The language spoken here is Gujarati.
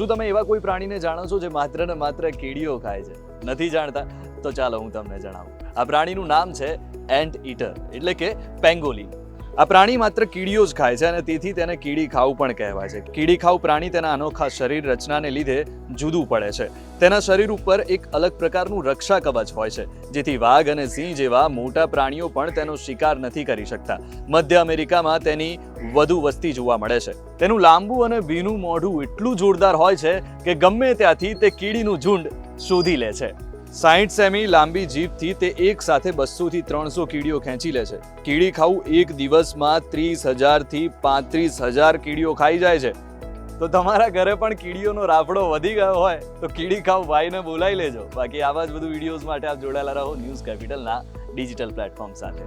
શું તમે એવા કોઈ પ્રાણીને જાણો છો જે માત્ર ને માત્ર કીડીઓ ખાય છે? નથી જાણતા? તો ચાલો હું તમને જણાવું. આ પ્રાણીનું નામ છે એન્ટ ઈટર, એટલે કે પેંગોલિન. આ પ્રાણી માત્ર કીડીઓ જ ખાય છે અને તેથી તેને કીડી ખાવું પણ કહેવાય છે. કીડી ખાવ પ્રાણી તેના અનોખા શરીર રચનાને લીધે જુદું પડે છે. તેના શરીર ઉપર એક અલગ પ્રકારનું રક્ષા કવચ હોય છે, જેથી વાઘ અને સિંહ જેવા મોટા પ્રાણીઓ પણ તેનો શિકાર નથી કરી શકતા. મધ્ય અમેરિકામાં તેની વધુ વસ્તી જોવા મળે છે. તેનું લાંબુ અને ભીનું મોઢું એટલું જોરદાર હોય છે કે ગમે ત્યાંથી તે કીડીનું ઝુંડ શોધી લે છે. સાહીઠ સેમી લાંબી જીભથી તે એક સાથે બસોથી ત્રણસો કીડીઓ ખેંચી લે છે. કીડી ખાવું એક દિવસમાં ત્રીસ હજારથી પાંત્રીસ હજાર કીડીઓ ખાઈ જાય છે. તો તમારા ઘરે પણ કીડીઓનો રાફડો વધી ગયો હોય, તો કીડી ખાવ ભાઈને બોલાવી લેજો. બાકી આવા જ બધું વિડીયોઝ માટે આપ જોડાયેલા રહો ન્યૂઝ કેપિટલના ડિજિટલ પ્લેટફોર્મ સાથે.